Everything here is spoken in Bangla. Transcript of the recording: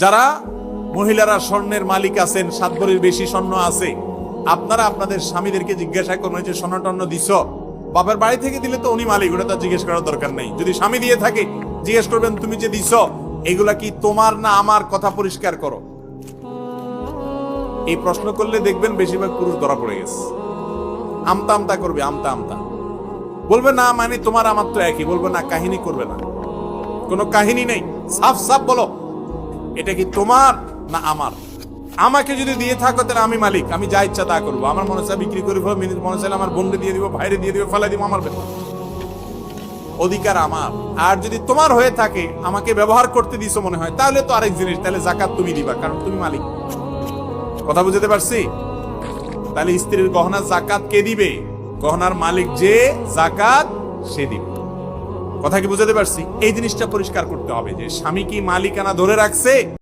যারা মহিলারা স্বর্ণের মালিক আছেন সাত ভরির বেশি স্বর্ণ আছে, আপনারা আপনাদের স্বামীদেরকে জিজ্ঞাসা করবেন যে স্বর্ণ টর্ণ দিছ? বাপের বাড়ি থেকে দিলে তো উনি মালিক, ওটা তো জিজ্ঞেস করার দরকার নেই। যদি স্বামী দিয়ে থাকে, জিজ্ঞেস করবেন, তুমি যে দিছ, এগুলা কি তোমার না আমার? কথা পরিষ্কার করো। এই প্রশ্ন করলে দেখবেন বেশিরভাগ পুরুষ ধরা পড়ে গেছে। আমতা আমতা করবে, আমতা আমতা। বলবে, না মানে তোমার আমার তো একই। বলবে, না, কাহিনী করবে না। কোনো কাহিনী নেই। সাফ সাফ বলো এটা কি তোমার না আমার? আমাকে যদি দিয়ে থাকো, তাহলে আমি মালিক। আমি যা ইচ্ছা তা করব। আমার মনে চায় বিক্রি করে মিনিট মনে চাইলে আমার বন্ধে দিয়ে দিব, ভাইরে দিয়ে দিব, ফেলাই দিব, আমার অধিকার আমার। আর যদি তোমার হয়ে থাকে, আমাকে ব্যবহার করতে দিছো মনে হয়, তাহলে তো আরেক জিনিস, তাহলে জাকাত তুমি দিবা, কারণ তুমি মালিক। কথা বুঝতে পারছি? তাহলে স্ত্রীর গহনা জাকাত কে দিবে? গহনার মালিক যে জাকাত সে দিবে। কথা কি বুঝাতে পারছি? এই জিনিসটা পরিষ্কার করতে হবে যে স্বামী কি মালিকানা ধরে রাখছে?